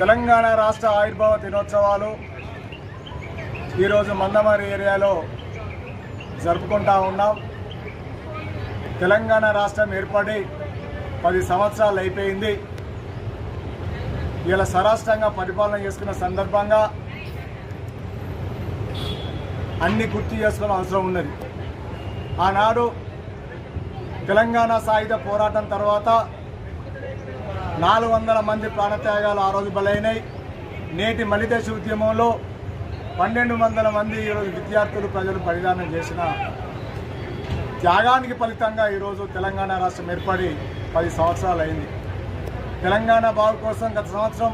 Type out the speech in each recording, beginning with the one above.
తెలంగాణ రాష్ట్ర ఆవిర్భావ దినోత్సవాలు ఈరోజు మందమారి ఏరియాలో జరుపుకుంటా ఉన్నాం. తెలంగాణ రాష్ట్రం ఏర్పడి పది సంవత్సరాలు అయిపోయింది. ఇలా సరాష్ట్రంగా పరిపాలన చేసుకున్న సందర్భంగా అన్ని గుర్తు చేసుకున్న అవసరం ఉన్నది. ఆనాడు తెలంగాణ సాయుధ పోరాటం తర్వాత నాలుగు వందల మంది ప్రాణత్యాగాలు ఆ రోజు బలైనాయి నేటి మలిదేశ ఉద్యమంలో పన్నెండు వందల మంది ఈరోజు విద్యార్థులు ప్రజలు బలిదానం చేసిన త్యాగానికి ఫలితంగా ఈరోజు తెలంగాణ రాష్ట్రం ఏర్పడి పది సంవత్సరాలు అయింది. తెలంగాణ బాగు కోసం గత సంవత్సరం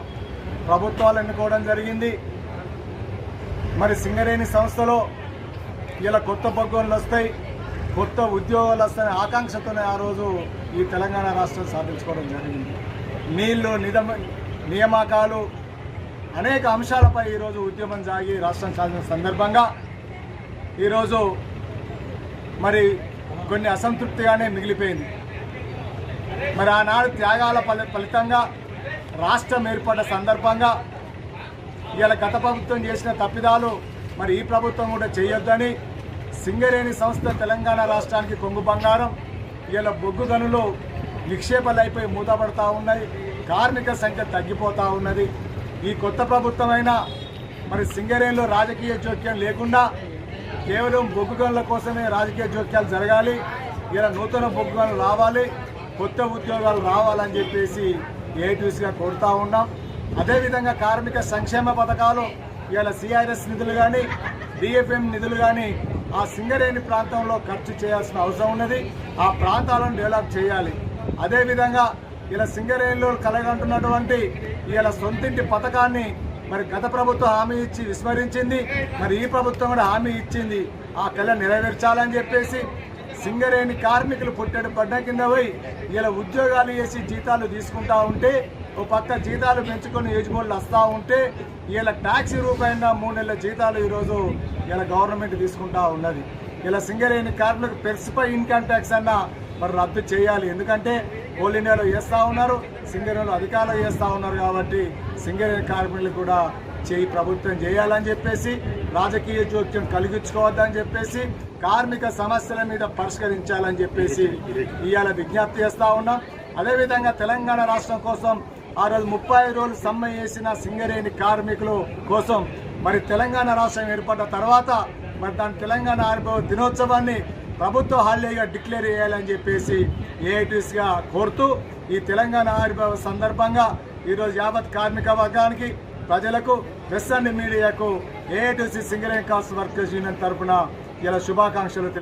ప్రభుత్వాలు ఎన్నుకోవడం జరిగింది. మరి సింగరేణి సంస్థలో ఇలా కొత్త బొగ్గోళ్ళు వస్తాయి కొత్త ఉద్యోగాలు వస్తాయనే ఆకాంక్షతోనే ఆ రోజు ఈ తెలంగాణ రాష్ట్రం సాధించుకోవడం జరిగింది. నీళ్ళు నిధమ నియామకాలు అనేక అంశాలపై ఈరోజు ఉద్యమం సాగి రాష్ట్రం సాధించిన సందర్భంగా ఈరోజు మరి కొన్ని అసంతృప్తిగానే మిగిలిపోయింది. మరి ఆనాడు త్యాగాల ఫలితంగా రాష్ట్రం ఏర్పడ్డ సందర్భంగా ఇవాళ గత ప్రభుత్వం చేసిన తప్పిదాలు మరి ఈ ప్రభుత్వం కూడా చేయొద్దని సింగరేణి సంస్థ తెలంగాణ రాష్ట్రానికి కొంగు బంగారం ఇలా బొగ్గు గనులు నిక్షేపాలు అయిపోయి మూతపడతా ఉన్నాయి కార్మిక సంఖ్య తగ్గిపోతూ ఉన్నది. ఈ కొత్త ప్రభుత్వమైనా మరి సింగరేణిలో రాజకీయ జోక్యం లేకుండా కేవలం బొగ్గు గనుల కోసమే రాజకీయ జోక్యాలు జరగాలి. ఇలా నూతన బొగ్గు గనులు రావాలి. కొత్త ఉద్యోగాలు రావాలని చెప్పేసి ఏటీసీగా కోరుతా ఉన్నాం. అదేవిధంగా కార్మిక సంక్షేమ పథకాలు ఇలా సిఆర్ఎస్ నిధులు కానీ డిఎఫ్ఎం నిధులు కానీ ఆ సింగరేణి ప్రాంతంలో ఖర్చు చేయాల్సిన అవసరం ఉన్నది. ఆ ప్రాంతాలను డెవలప్ చేయాలి. అదేవిధంగా ఇలా సింగరేణిలో కలగంటున్నటువంటి ఇలా సొంతింటి పథకాన్ని మరి గత ప్రభుత్వం హామీ ఇచ్చి విస్మరించింది. మరి ఈ ప్రభుత్వం కూడా హామీ ఇచ్చింది. ఆ కళ నెరవేర్చాలని చెప్పేసి సింగరేణి కార్మికులు పుట్టెడు పడ్డ కింద పోయి ఇలా ఉద్యోగాలు చేసి జీతాలు తీసుకుంటా ఉంటే ఓ పక్క జీతాలు పెంచుకొని యజమానులు వస్తూ ఉంటే ఇలా ట్యాక్సీ రూపాయన మూడు నెలల జీతాలు ఈరోజు ఇలా గవర్నమెంట్ తీసుకుంటా ఉన్నది. ఇలా సింగరేణి కార్మికులు పెర్సిపై ఇన్కమ్ ట్యాక్స్ అన్న మరి రద్దు చేయాలి. ఎందుకంటే కోల్ ఇండియాలో ఉన్నారు సింగరేణిలో అధికారులు చేస్తూ ఉన్నారు కాబట్టి సింగరేణి కార్మికులు కూడా చేయి ప్రభుత్వం చేయాలని చెప్పేసి రాజకీయ జోక్యం కలిగించుకోవద్దని చెప్పేసి కార్మిక సమస్యల మీద పరిష్కరించాలని చెప్పేసి ఇవాళ విజ్ఞప్తి చేస్తూ ఉన్నాం. అదేవిధంగా తెలంగాణ రాష్ట్రం కోసం ఆ రోజు ముప్పై రోజులు సమ్మె చేసిన సింగరేణి కార్మికులు కోసం మరి తెలంగాణ రాష్ట్రం ఏర్పడ్డ తర్వాత మరి దాని తెలంగాణ ఆవిర్భావ దినోత్సవాన్ని ప్రభుత్వ హాలిడేగా డిక్లేర్ చేయాలని చెప్పేసి ఏఐటీసీగా కోరుతూ ఈ తెలంగాణ ఆవిర్భావ సందర్భంగా ఈరోజు యావత్ కార్మిక వర్గానికి ప్రజలకు ప్రెస్ అండ్ మీడియాకు AITUC Singareni cast workers union తరఫున ఇలా శుభాకాంక్షలు తెలియ